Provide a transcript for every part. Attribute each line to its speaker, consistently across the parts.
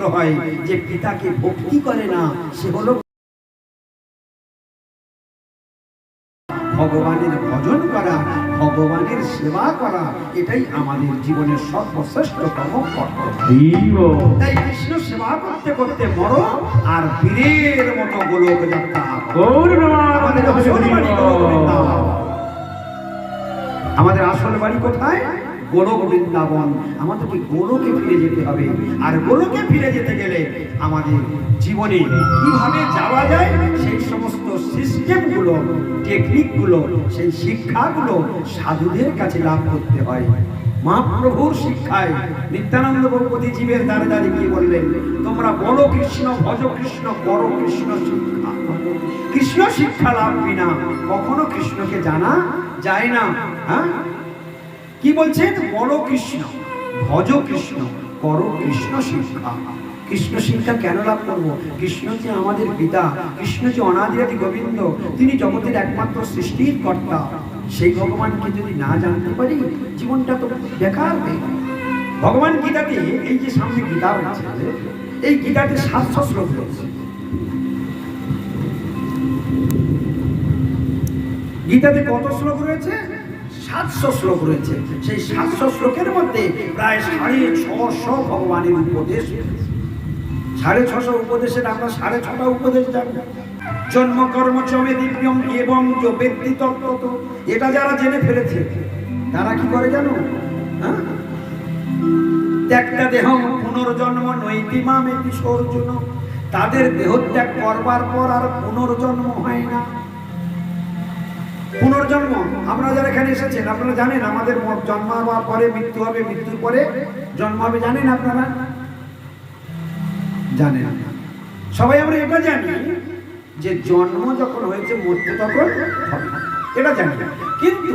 Speaker 1: পুত্র হয় যে পিতাকে ভক্তি করে না সে হলো ভগবানের ভজন করা ভগবানের সেবা করা এটাই আমাদের জীবনের সর্বশ্রেষ্ঠতম কর্তব্য। তাই কৃষ্ণ সেবা করতে করতে মরো আর বীরের মতো গোলক যাত্রা। আমাদের আসল বাড়ি কোথায়? গোলক বৃন্দাবন আমাদেরকে গোলকে ফিরে যেতে হবে। আর গোলকে ফিরে যেতে গেলে আমাদের জীবনে কীভাবে যাওয়া যায়, সেই সমস্ত সিস্টেমগুলো টেকনিকগুলো সেই শিক্ষাগুলো সাধুদের কাছে লাভ করতে হয়। মহাপ্রভুর শিক্ষায় নিত্যানন্দ ভগবতী জীবের দ্বারে দ্বারে কি বললেন, তোমরা বলো কৃষ্ণ, ভজ কৃষ্ণ করো কৃষ্ণ শিক্ষা। কৃষ্ণ শিক্ষা লাভ বিনা কখনো কৃষ্ণকে জানা যায় না। হ্যাঁ? কি বলছেন? বলো কৃষ্ণ, ভজ কৃষ্ণ, করো কৃষ্ণ শিক্ষা। কৃষ্ণ শিক্ষা কেন লাভ করব? কৃষ্ণ যে আমাদের পিতা, কৃষ্ণ যে অনাদিরাদি গোবিন্দ, তিনি জগতের একমাত্র সৃষ্টির কর্তা। সেই ভগবানকে যদি না জানতে পারি, জীবনটা তো বেকার ভগবান গীতাতে এই যে সামনে গীতা রয়েছে, এই গীতাতে সাতশো শ্লোক রয়েছে। গীতাতে কত শ্লোক রয়েছে? সাতশো শ্লোক রয়েছে। সেই সাতশো শ্লোকের মধ্যে প্রায় সাড়ে ছশো ভগবানের উপদেশ। সাড়ে ছশো উপদেশের আমরা সাড়ে ছটা উপদেশ জানি। জন্ম, কর্ম, চমে, দিব্যম, এবং এটা যারা জেনে ফেলেছে, তারা কি করে জানো? হ্যাঁ? ত্যাগটা দেহ পুনর্জন্ম নৈতিমাম একটি সৌর্জন। তাদের দেহ ত্যাগ করবার পর আর পুনর্জন্ম হয় না। পুনর্জন্ম। আপনারা যারা এখানে এসেছেন, আপনারা জানেন আমাদের জন্ম হওয়ার পরে মৃত্যু হবে, মৃত্যুর পরে জন্ম হবে, জানেন আপনারা? জানেন। সবাই আমরা এটা জানি যে জন্ম যখন হয়েছে, মরতে তখন হবে এটা জানি। কিন্তু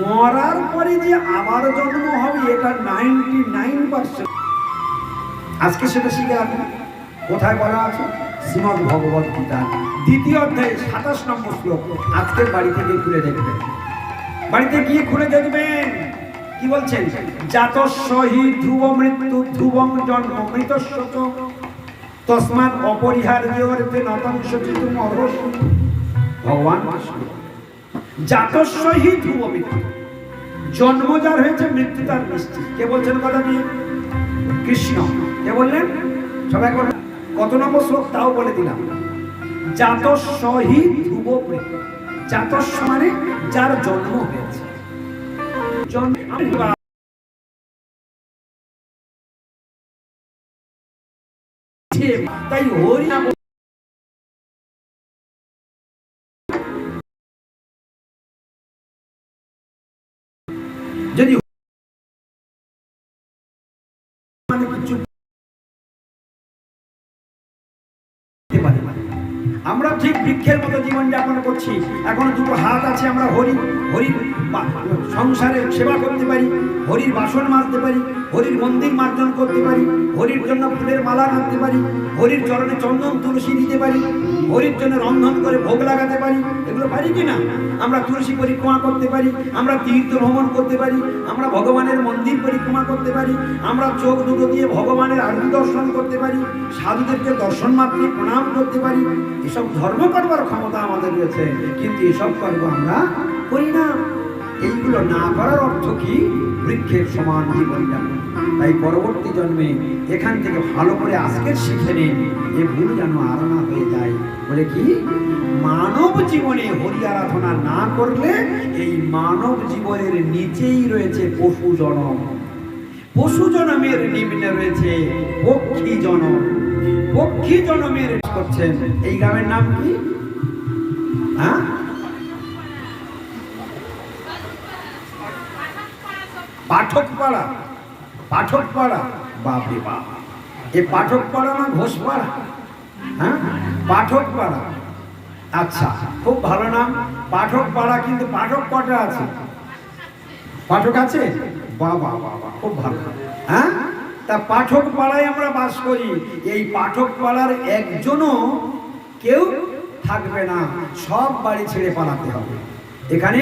Speaker 1: মরার পরে যে আবার জন্ম হবে, এটা নাইনটি নাইন পার্সেন্ট। আজকে সেটা শিখে রাখুন কোথায় বলা আছে? শ্রীমদ ভগবত গীতা দ্বিতীয় অধ্যায়ে সাতাশ নম্বর শ্লোক আজকের বাড়ি থেকে খুলে দেখবেন। বাড়িতে গিয়ে খুলে দেখবেন। কি বলছেন? জাত সহি ধ্রুব মৃত্যু, ধ্রুবং জন্ম মৃতস্য চ। তসমাৎ অপরিহার্য অর্থে নতংশ ভগবান কৃষ্ণ জাতস্বহি ধ্রুব মৃত্যু। জন্ম যার হয়েছে, মৃত্যু তার নিশ্চিত। কে বলছেন কথাটি? কৃষ্ণ। কে বললেন? সবাই বললেন কত নম্বর শ্লোক? তাও বলে দিলাম। ধ্রুব মৃত্যু জাতস্ব মানে যার জন্ম হয়েছে। তাই হরি যদি মানে কিছু আমরা ঠিক বৃক্ষের মতো জীবনযাপন করছি। এখন দুটো হাত আছে আমরা হরি, হরির সংসারে সেবা করতে পারি, হরির বাসন মাজতে পারি, হরির মন্দির মার্জন করতে পারি, হরির জন্য ফুলের মালা মারতে পারি, হরির চরণে চন্দন তুলসী দিতে পারি। হরির জন্য রন্ধন করে ভোগ লাগাতে পারি। এগুলো পারি কি না? আমরা তুলসী পরিক্রমা করতে পারি, আমরা তীর্থ ভ্রমণ করতে পারি, আমরা ভগবানের মন্দির পরিক্রমা করতে পারি, আমরা চোখ দুটো দিয়ে ভগবানের আরতি দর্শন করতে পারি সাধুদেরকে দর্শন মাত্রে প্রণাম করতে পারি। এসব ধর্ম করবার ক্ষমতা আমাদের রয়েছে, কিন্তু এসব কর্ম আমরা করি না। এইগুলো না করার অর্থ কি? বৃক্ষের সমান জীবন যাপন। তাই পরবর্তী জন্মে এখান থেকে ভালো করে আজকের শিখে নিন, এ ভুল যেন আর না হয়ে যায়। বলে কি? মানব জীবনে হরি আরাধনা না করলে এই মানব জীবনের নিচেই রয়েছে পশু জনম। পশু জনমের নিম্নে রয়েছে পক্ষী জনম। পক্ষী জনমের করছেন। এই গ্রামের নাম কি? হ্যাঁ? পাঠকপাড়া। পাঠকপাড়া। বাপরে বাপ। এ পাঠকপাড়া না ঘোষপাড়া? হ্যাঁ? পাঠকপাড়া। আচ্ছা খুব ভালো নাম। পাঠকপাড়া কিন্তু পাঠক কটা আছে? পাঠক আছে? বাবা বাবা, খুব ভালো। হ্যাঁ? তা পাঠক পাড়ায় আমরা বাস করি। এই পাঠক পাড়ার একজনও কেউ থাকবে না। সব বাড়ি ছেড়ে পালাতে হবে। এখানে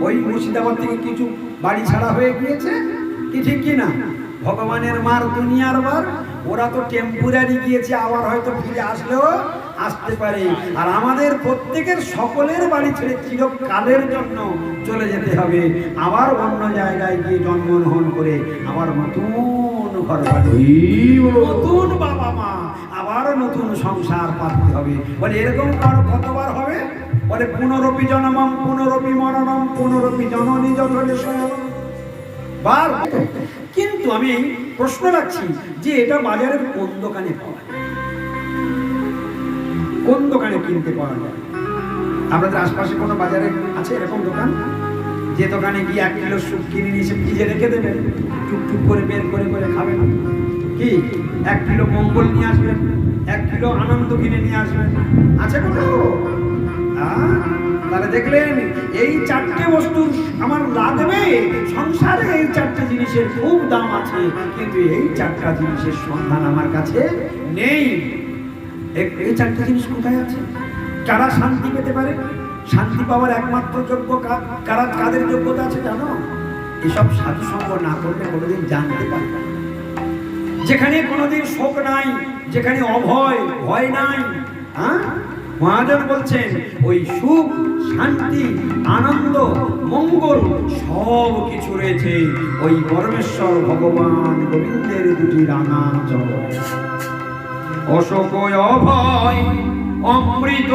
Speaker 1: ওই মুর্শিদাবাদ থেকে কিছু বাড়ি ছাড়া হয়ে গিয়েছে। কি ঠিক কি না? ভগবানের মার দুনিয়ার বার ওরা তো টেম্পোরারি গিয়েছে আবার হয়তো ফিরে আসলেও আসতে পারে। আর আমাদের প্রত্যেকের সকলের বাড়ি ছেড়ে চিরকালের জন্য চলে যেতে হবে। আবার অন্য জায়গায় গিয়ে জন্মগ্রহণ করে আবার নতুন ঘর বাড়ি নতুন বাবা মা আবার নতুন সংসার পাততে হবে। বলে এরকম কারও কতবার হবে? বলে পুনরপি জনমম পুনরপি মরণম পুনরপি জননী শয়নম। বার। কিন্তু আমি প্রশ্ন রাখছি যে এটা বাজারের কোন দোকানে পাওয়া যায়? কোন দোকানে কিনতে পাওয়া যায়? আপনাদের আশপাশে কোনো বাজারে আছে এরকম দোকান? যে দোকানে গিয়ে এক কিলো সুপ কিনে নিয়ে ফ্রিজে রেখে দেবেন টুকটুক করে বের করে করে খাবেন। কি? এক কিলো মঙ্গল নিয়ে আসবেন এক কিলো আনন্দ কিনে নিয়ে আসবেন। আছে কোথাও? আহ, তাহলে দেখলেন, এই চারটে বস্তু আমার লাগবে সংসারে এই চারটে জিনিসের খুব দাম আছে, কিন্তু এই চারটা জিনিসের সন্ধান আমার কাছে নেই। এই চারটে জিনিস কোথায় আছে? কারা শান্তি পেতে পারে? শান্তি পাওয়ার একমাত্র যোগ্য কারা, কাদের যোগ্যতা আছে জানো? এসব সাধু সঙ্গ না করলে কোনোদিন জানতে পারবে। যেখানে কোনোদিন শোক নাই, যেখানে অভয়, ভয় নাই হ্যাঁ মহাজন বলছেন, ওই সুখ শান্তি, আনন্দ, মঙ্গল সব কিছু রয়েছে ওই পরমেশ্বর ভগবান গোবিন্দের দুটি রাঙা চরণ অশোক অভয় অমৃত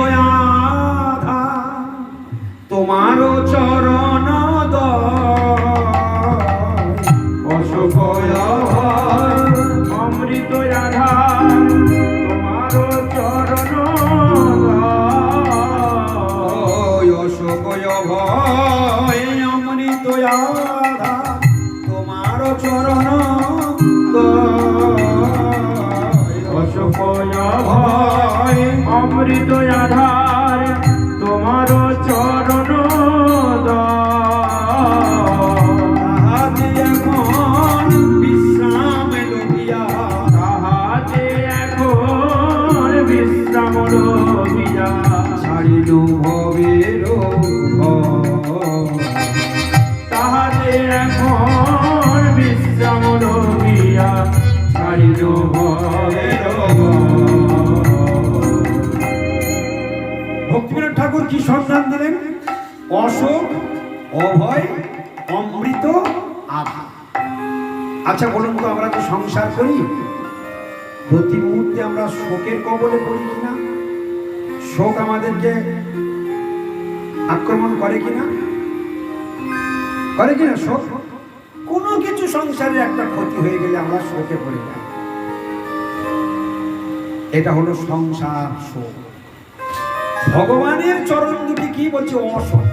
Speaker 1: তোমার চরণ অশোক অশোক অভয় অমৃত আধা তোমার চরণ ঠাকুর কি সন্ধান দিলেন? অশোক, অভয়, অমৃত, আভা। আচ্ছা বলুন তো, আমরা তো সংসার করি। প্রতি মুহূর্তে আমরা শোকের কবলে পড়ি কিনা শোক আমাদেরকে আক্রমণ করে কিনা করে কিনা শোক? কোনো কিছু সংসারে একটা ক্ষতি হয়ে গেলে আমরা শোকে পড়ে যাই। এটা হলো সংসার শোক। ভগবানের চরণ দুটি কি বলছে? অশোক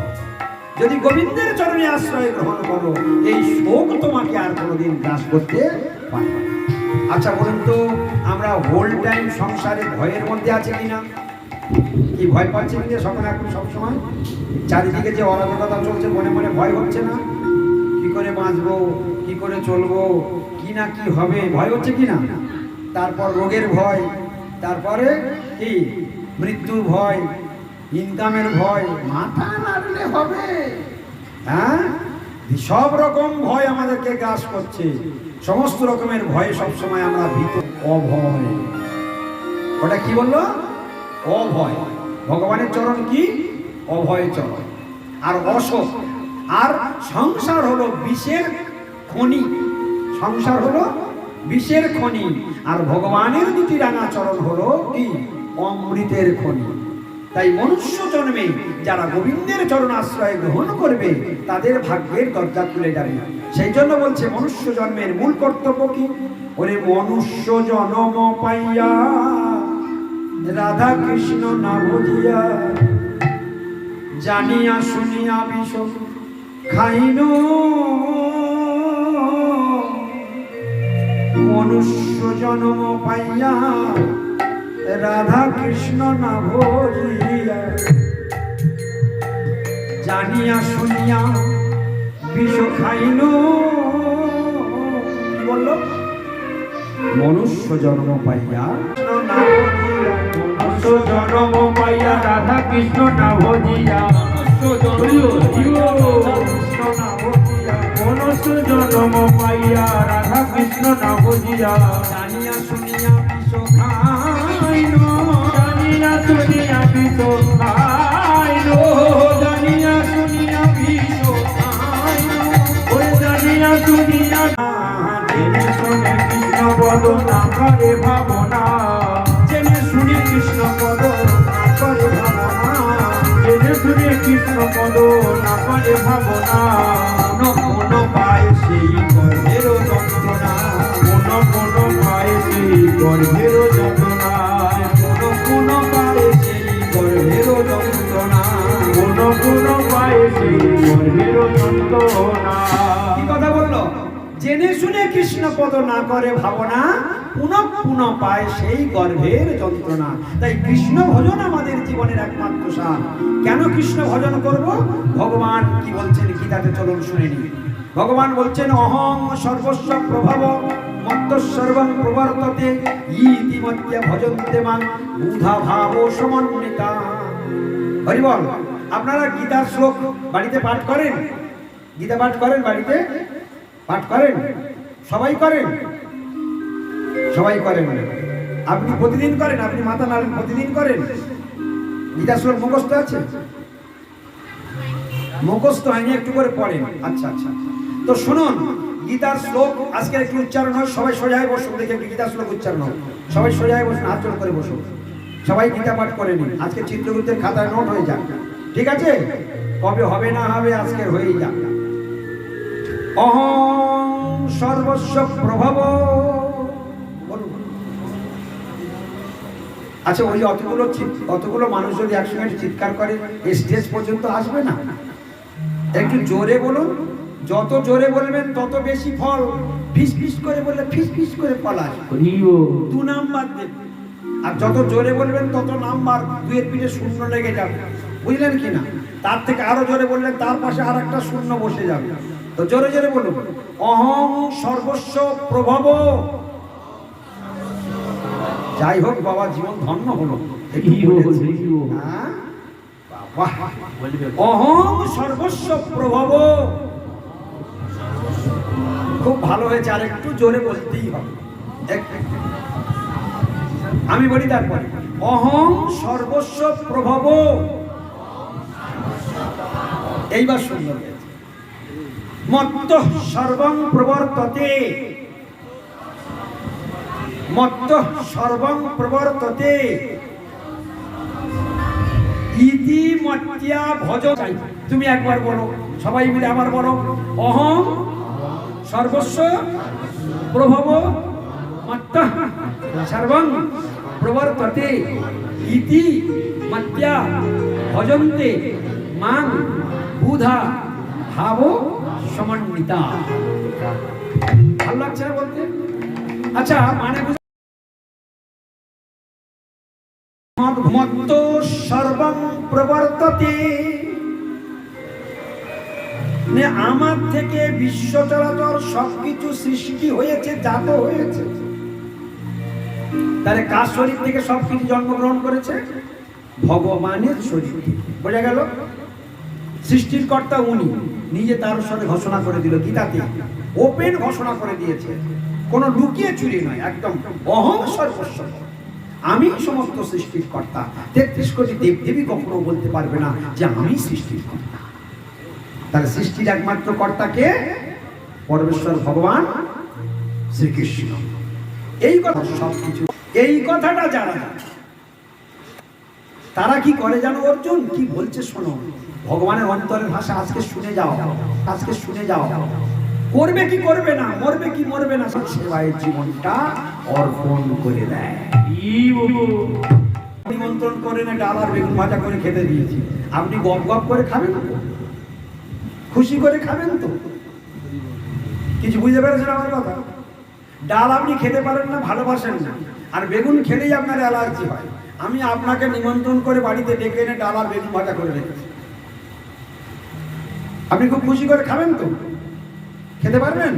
Speaker 1: যদি গোবিন্দের চরণে আশ্রয় গ্রহণ করো, এই শোক তোমাকে আর কোনোদিন গ্রাস করতে পারবে। আচ্ছা বলুন তো, আমরা হোল টাইম সংসারে ভয়ের মধ্যে আছে কিনা? কি ভয় পাচ্ছে কিনা সকলে এখন সবসময়? চারিদিকে যে অরাজকতা চলছে, মনে মনে ভয় হচ্ছে না? কি করে বাঁচবো? কি করে চলবো? কি না কি হবে? ভয় হচ্ছে কি না তারপর রোগের ভয়, তারপরে কি? মৃত্যুর ভয় ইনকামের ভয়, মাথা নাড়লে হবে। হ্যাঁ? সব রকম ভয় আমাদেরকে গ্রাস করছে। সমস্ত রকমের ভয়ে সবসময় আমরা ভীত। অভয়। ওটা কি বলল? অভয়। ভগবানের চরণ কি? অভয় চরণ। আর অশোক। আর সংসার হলো বিষের খনি। সংসার হলো বিষের খনি। আর ভগবানের দুটি রাঙা চরণ হলো কি? অমৃতের খনি। তাই মনুষ্য জন্মে যারা গোবিন্দের চরণ আশ্রয় গ্রহণ করবে, তাদের ভাগ্যের দরজা খুলে যাবে। সেই জন্য বলছে, মনুষ্য জন্মের মূল কর্তব্য কি? ওরে মনুষ্য জন্ম পাইয়া রাধা কৃষ্ণ না বুঝিয়া জানিয়া শুনিয়া বিষ খাইন। মনুষ্য জন্ম পাইয়া রাধা কৃষ্ণ না ভজিয়া জানিয়া শুনিয়া বিষ খাইল। বলল? মনুষ্য জন্ম পাইয়া।
Speaker 2: মনুষ্য জন্ম পাইয়া রাধা কৃষ্ণ না ভজিয়া মনুষ্য জন্ম পাইয়া রাধা কৃষ্ণ না ভজিয়া
Speaker 1: শুনিয়া
Speaker 2: না করে ভাবনা।
Speaker 1: জেনে শুনে কৃষ্ণ পদ না করে ভাবনা।
Speaker 2: জেনে শুনে কৃষ্ণ পদ না করে ভাবনা
Speaker 1: কোন কোন পায় সেই গর্ভের যন্ত্রণা।
Speaker 2: কোন কোন পায় সেই গর্ভের
Speaker 1: যন্ত্রণা।
Speaker 2: কোন কোন পায় সেই গর্ভের যন্ত্রণা।
Speaker 1: জেনে শুনে কৃষ্ণ পদ না করে ভাবনা, পুনঃ পুনঃ পায় সেই গর্ভের যন্ত্রণা। তাই কৃষ্ণ ভজন আমাদের জীবনের একমাত্র সার। কেন কৃষ্ণ ভজন করব? ভগবান কি বলছেন গীতাতে চলুন শুনে নি ভগবান বলছেন, অহং সর্বস্ব প্রভাব, মত্ত সর্বং প্রবর্ততে ইতিমধ্যে ভজন্তে মাং বুধা ভাব সমন্বিতা। হরি বল, আপনারা গীতার শ্লোক বাড়িতে পাঠ করেন? গীতা পাঠ করেন বাড়িতে পাঠ করেন? সবাই করেন? সবাই করেন। আপনি প্রতিদিন করেন? আপনি মাথা নাড়েন, প্রতিদিন করেন? গীতা শ্লোক মুখস্থ আছে? মুখস্থ হয়নি, একটু করে পড়েন। আচ্ছা আচ্ছা। তো শুনুন, গীতার শ্লোক আজকে একটু উচ্চারণ হয়। সবাই সোজায় বসুন, দেখে গীতার শ্লোক উচ্চারণ হোক। সবাই সোজায় বসুন আচরণ করে বসুন। সবাই গীতা পাঠ করে নিন। আজকে চিত্রগুপ্তের খাতায় নোট হয়ে যাক। ঠিক আছে? কবে হবে না হবে আজকের হয়েই যাক। অহং সর্বস্ব প্রভাব। আচ্ছা ওই অতগুলো অতগুলো মানুষ যদি একসঙ্গে চিৎকার করে এই স্টেজ পর্যন্ত আসবে না? একটু জোরে বলুন। যত জোরে বলবেন তত বেশি ফল। ফিস ফিস করে বললে ফিস ফিস করে ফল আসবে। দু নাম্বার দেবে। আর যত জোরে বলবেন তত নাম্বার দুয়ের পিঠে শূন্য লেগে যাবে। বুঝলেন কি না? তার থেকে আরও জোরে বললেন তার পাশে আর একটা শূন্য বসে যাবে। তো জোরে জোরে বলুন। অহং সর্বস্ব প্রভব। যাই হোক বাবা জীবন ধন্য হলো।
Speaker 2: হরিও।
Speaker 1: হ্যাঁ? অহং সর্বস্ব প্রভব। খুব ভালো হয়েছে আর একটু জোরে বলতেই হবে। আমি বলি তারপরে। অহং সর্বস্ব প্রভব। এইবার সুন্দর হয়েছে মত্ত সর্বং প্রবর্ততে। মত্ত সর্বং প্রবর্ততে। ইতি মত্যা ভজ চাই। তুমি একবার বলো, সবাই মিলে আমার বলো। অহং সর্বস্ব প্রভব মত্ত সর্বং প্রবর্ততে। ইতি মত্যা ভজন্তে। মাং বুধা ভাব সমন্বিতা ভালো লাগছে না বলতে? আচ্ছা মানে প্রবর্ততে। আমার থেকে বিশ্ব চলাচল সবকিছু সৃষ্টি হয়েছে, জাত হয়েছে। তাহলে কার শরীর থেকে সবকিছু জন্মগ্রহণ করেছে? ভগবানের শরীর বোঝা গেল? সৃষ্টির কর্তা উনি। নিজে তার সাথে ঘোষণা করে দিল গীতাতে। ওপেন ঘোষণা করে দিয়েছে। কোনো লুকিয়ে চুরি নয়, একদম অহং সর্বস্ব। আমি সমস্ত সৃষ্টির কর্তা। তেত্রিশ কোটি দেব দেবী কখনো বলতে পারবে না যে আমি সৃষ্টির কর্তা। তার সৃষ্টির একমাত্র কর্তাকে পরমেশ্বর ভগবান শ্রীকৃষ্ণ। এই কথা সবকিছু এই কথাটা যারা তারা কি করে জানো অর্জুন? কি বলছে শোনো। ভগবানের অন্তরের ভাষা আজকে শুনে যাও, আজকে শুনে যাও। করবে কি করবে না, মরবে কি মরবে না সেবায় জীবনটা অর্পণ করে দেয়। নিমন্ত্রণ করেন একটা আলার বেগুন ভাজা করে খেতে দিয়েছি। আপনি গপ গপ করে খাবেন খুশি করে খাবেন তো? কিছু বুঝতে পেরেছেন আমার কথা? ডাল আপনি খেতে পারেন না, ভালোবাসেন না। আর বেগুন খেলেই আপনার অ্যালার্জি হয়। আমি আপনাকে নিমন্ত্রণ করে বাড়িতে ডেকে এনে ডাল আর বেগুন ভাজা করে রেখেছি। আপনি খুব খুশি করে খাবেন তো? খেতে পারবেন?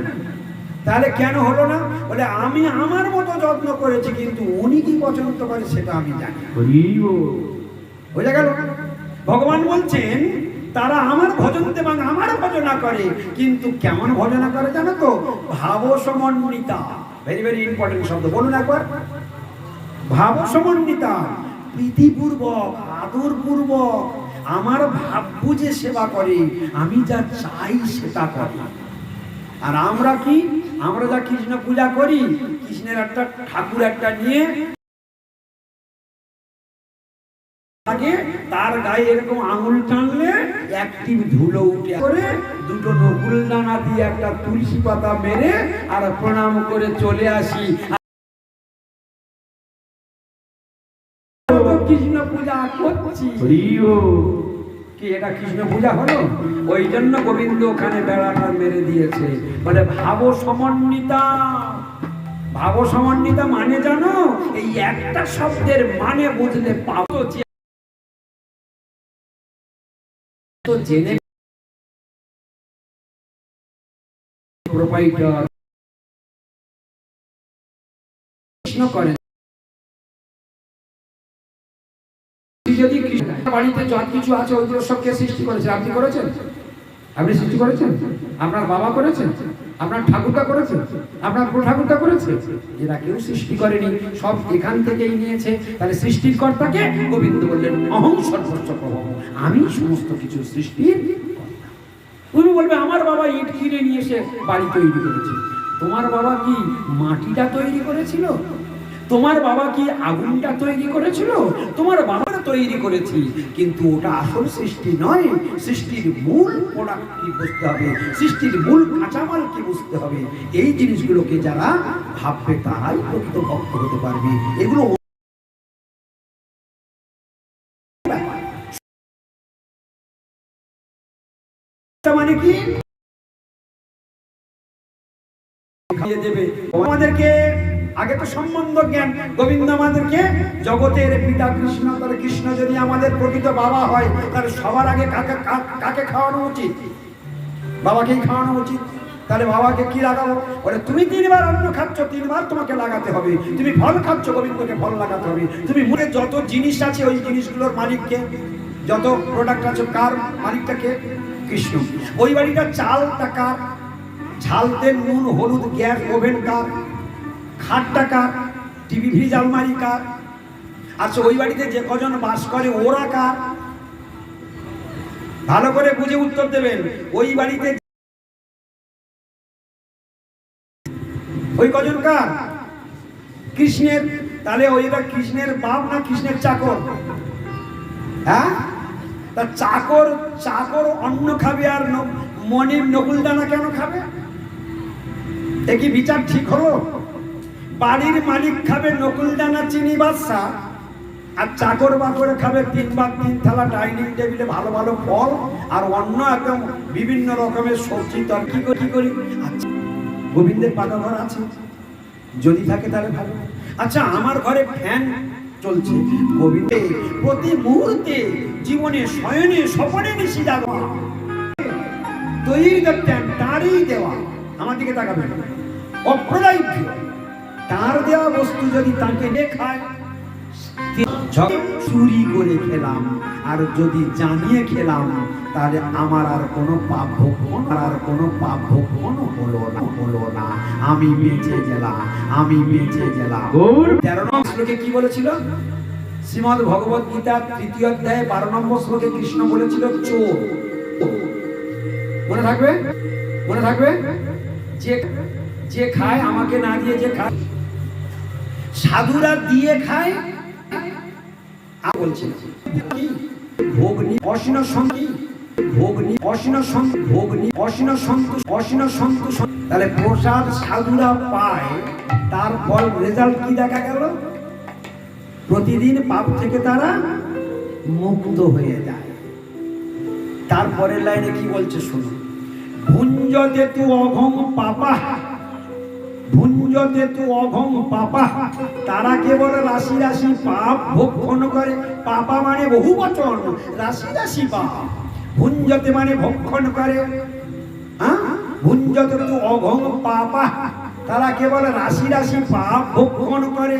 Speaker 1: তাহলে কেন হলো না? বলে আমি আমার মতো যত্ন করেছি কিন্তু উনি কি পছন্দ করে সেটা আমি জানি। বোঝা গেল? ভগবান বলছেন তারা আমার ভজন এবং আমার ভজনা করে কিন্তু কেমন ভজনা করে জানো তো? ভাব সমন্বিতা ভেরি ভেরি ইম্পর্টেন্ট শব্দ বলুন একবার। ভাব সমন্বিতা প্রীতিপূর্বক আদরপূর্বক আমার ভাব বুঝে সেবা করে, আমি যা চাই সেটা করে। আর আমরা কি? আমরা যা কৃষ্ণ পূজা করি, কৃষ্ণের একটা ঠাকুর একটা নিয়ে থাকে তার গায়ে এরকম আঙুল টানলে একটি ধুলো উঠে করে দুটো নকুল দানা দিয়ে একটা তুলসী পাতা মেরে আর প্রণাম করে চলে আসি। কৃষ্ণ পূজা করছি।
Speaker 2: হরিও।
Speaker 1: কি এটা কৃষ্ণ পূজা হলো? ওই জন্য গোবিন্দ ওখানে বেড়াটা মেরে দিয়েছে। মানে ভাব সমন্বিতা ভাব সমন্বিতা মানে জানো এই একটা শব্দের মানে বুঝলে পাবো তো জেনে প্রোপাইটার কৃষ্ণ করেন যদি বাড়িতে যা কিছু আছে সৃষ্টি করেছে আপনি করেছেন? আপনি সৃষ্টি করেছেন? আপনার বাবা করেছেন? আপনার ঠাকুরটা করেছেন? আপনার ঠাকুরটা করেছে এরা কেউ সৃষ্টি করেনি। সব এখান থেকেই নিয়েছে। তাহলে সৃষ্টির কর্তাকে গোবিন্দ বললেন, অহং প্রভব আমি সমস্ত কিছু কর্তা। তুমি বলবে, আমার বাবা ইট কিনে নিয়ে এসে বাড়ি তৈরি করেছে। তোমার বাবা কি মাটিটা তৈরি করেছিল? তোমার বাবা কি আগুনটা তৈরি করেছিল? তোমার বাবার তৈরি করেছি। কিন্তু ওটা আসল সৃষ্টি নয়। সৃষ্টির মূল প্রোডাক্ট কি বুঝতে হবে? সৃষ্টির মূল কাঁচামাল কি বুঝতে হবে? এই জিনিসগুলোকে যারা ভাববে, তারাই প্রকৃত ভক্ত হতে পারবে। এগুলো মানে কি? দেবে। আমাদেরকে আগে তো সম্বন্ধ জ্ঞান। গোবিন্দ আমাদেরকে জগতের পিতা কৃষ্ণ তাহলে কৃষ্ণ যদি আমাদের প্রকৃত বাবা হয়, তাহলে সবার আগে কাকে কাকে খাওয়ানো উচিত? বাবাকেই খাওয়ানো উচিত। তাহলে বাবাকে কি লাগাবো? বলে, তুমি তিনবার অন্ন খাচ্ছ, তিনবার তোমাকে লাগাতে হবে। তুমি ফল খাচ্ছ, গোবিন্দকে ফল লাগাতে হবে। তুমি মনে যত জিনিস আছে, ওই জিনিসগুলোর মালিককে, যত প্রোডাক্ট আছে, কার মালিকটাকে কৃষ্ণ। ওই বাড়িটা চালটা কার? ঝালতে নুন, হলুদ, গ্যাস, ওভেন কার? খাটটা কার টিভি ফ্রিজ, আলমারি কার? আচ্ছা ওই বাড়িতে যে কজন বাস করে, ওরা কার? ভালো করে বুঝে উত্তর দেবেন। ওই বাড়িতে ওই কজন কার? কৃষ্ণের, তাহলে ওইটা কৃষ্ণের বাপ না কৃষ্ণের চাকর? হ্যাঁ? তা চাকর চাকর অন্ন খাবে আর মনির নকুল দানা কেন খাবে? এ কি বিচার ঠিক হলো? বাড়ির মালিক খাবে নকুল দানা চিনি বাদশা, আর চাকর বাকর খাবে তিন বার তিন থালা ডাইনিং টেবিলে ভালো ভালো ফল, আর অন্য একদম বিভিন্ন রকমের সবজি তর কি করি? করি আচ্ছা গোবিন্দের পাকা ঘর আছে। যদি থাকে তাহলে ভালো। আচ্ছা আমার ঘরে ফ্যান চলছে। গোবিন্দে, প্রতি মুহূর্তে জীবনে শয়নে স্বপনে বেশি যাওয়া তৈরি করতেন, তারই দেওয়া। আমার দিকে তাকাবেন। অপ্রদায়িত্ব। তার দেওয়া বস্তু যদি তাকে চুরি করে খেলাম আর যদি জানিয়ে খেলাম তাহলে আমার আর কোনো পাপ ভক্ষণ আর কোনো পাপ ভক্ষণ হলো না হলো না। আমি বেঁচে গেলাম আমি বেঁচে গেলাম। তেরো নম্বর শ্লোকে কি বলেছিল? শ্রীমদ ভগবত গীতা তৃতীয় অধ্যায়ে বারো নম্বর শ্লোকে কৃষ্ণ বলেছিল চোর। মনে থাকবে? মনে থাকবে? যে যে খায় আমাকে না দিয়ে যে খায় সাধুরা দিয়ে খায়? ভোগনি অসীন সঙ্গী ভোগনি অসীন ভোগনি অসীন সন্তোষ অসীন সন্তোষ তাহলে প্রসাদ সাধুরা পায় তার ফল রেজাল্ট কি দেখা গেল? প্রতিদিন পাপ থেকে তারা মুক্ত হয়ে যায়। তারপরের লাইনে কি বলছে শুনুন ভুঞ্জতে তু অঘম পাপা ভুঞ্জতে তু অঘম পাপা। তারা কেবল রাশি রাশি পাপ ভক্ষণ করে। পাপা মানে বহু বচন, রাশি রাশি পাপ। ভুঞ্জতে মানে ভক্ষণ করে। ভুঞ্জতে তু অঘম পাপা। তারা কেবল রাশি রাশি পাপ ভক্ষণ করে।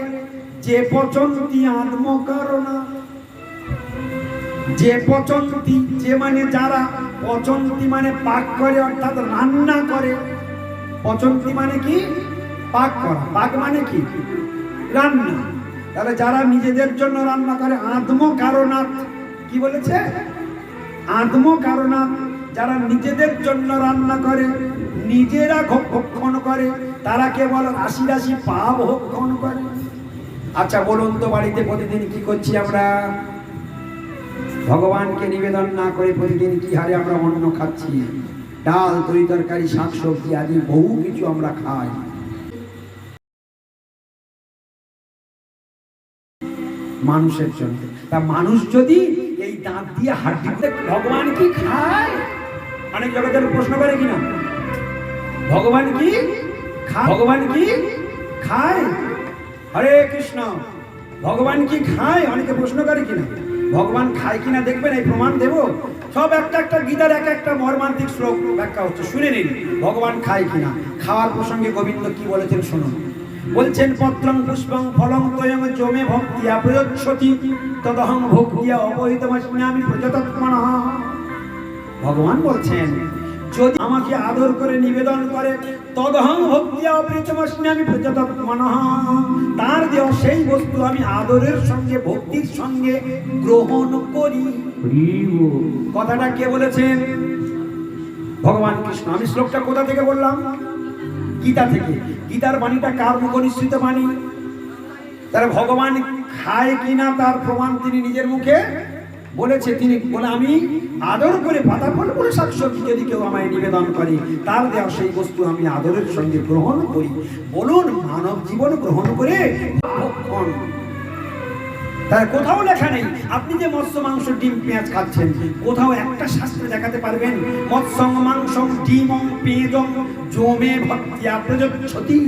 Speaker 1: যে পচন্তি আত্মকারণা। যে পচন্তি, যে মানে যারা পচন্তি মানে পাক করে, অর্থাৎ রান্না করে। পচন্তি মানে কি? পাক করা। পাক মানে কি? রান্না। তাহলে যারা নিজেদের জন্য রান্না করে আত্ম কারণাত কি বলেছে? আত্ম কারণাত যারা নিজেদের জন্য রান্না করে, নিজেরা ভক্ষণ করে, তারা কেবল রাশি রাশি পাপ ভক্ষণ করে। আচ্ছা বলুন তো বাড়িতে প্রতিদিন কি করছি আমরা? ভগবানকে নিবেদন না করে প্রতিদিন কি হারে আমরা অন্ন খাচ্ছি? ডাল, তরি তরকারি শাক সবজি আদি বহু কিছু আমরা খাই। মানুষের জন্য। তা মানুষ যদি এই দাঁত দিয়ে হাড্ডিতে ভগবান কি খায়? অনেক জগতের প্রশ্ন করে কিনা ভগবান কি খা- ভগবান কি খায়? হরে কৃষ্ণ। ভগবান কি খায়? অনেকে প্রশ্ন করে কিনা ভগবান খায় কিনা দেখবেন? এই প্রমাণ দেব। সব একটা একটা গীতার এক একটা মর্মান্তিক শ্লোক ব্যাখ্যা হচ্ছে। শুনে নিন, ভগবান খায় কিনা খাওয়ার প্রসঙ্গে গোবিন্দ কি বলেছেন শুনুন। বলছেন পত্রং পুষ্পং ফলং তয়ং জমে ভক্তিয়া প্রয়োচ্ছতি তদহং ভক্তিয়া আমি প্রজাতত্মনা ভগবান বলছেন, যদি আমাকে আদর করে নিবেদন করে, তদহং ভক্তিয়া অপৃতমস্মি আমি প্রজাতত্মনঃ তার দেওয়া সেই বস্তু আমি আদরের সঙ্গে, ভক্তির সঙ্গে গ্রহণ করি। কথাটা কে বলেছেন? ভগবান কৃষ্ণ, আমি শ্লোকটা কোথা থেকে বললাম? গীতা থেকে। গীতার বাণীটা কার মুখ নিশ্চিত বাণী? তারা ভগবান খায় কিনা তার প্রমাণ তিনি নিজের মুখে বলেছে। তিনি বলে, আমি আদর করে পাতা ফল করে শাকসবজি যদি কেউ আমায় নিবেদন করে, তার দেওয়া সেই বস্তু আমি আদরের সঙ্গে গ্রহণ করি। বলুন, মানব জীবন গ্রহণ করে ভক্ষণ। তার কোথাও লেখা নেই। আপনি যে মৎস্য, মাংস, ডিম, পেঁয়াজ খাচ্ছেন, কোথাও একটা শাস্ত্রে দেখাতে পারবেন, মৎস্য, মাংস, ডিম, পেঁয়াজ, জমে ভক্তি ভক্তিয়া প্রযোজ্যতি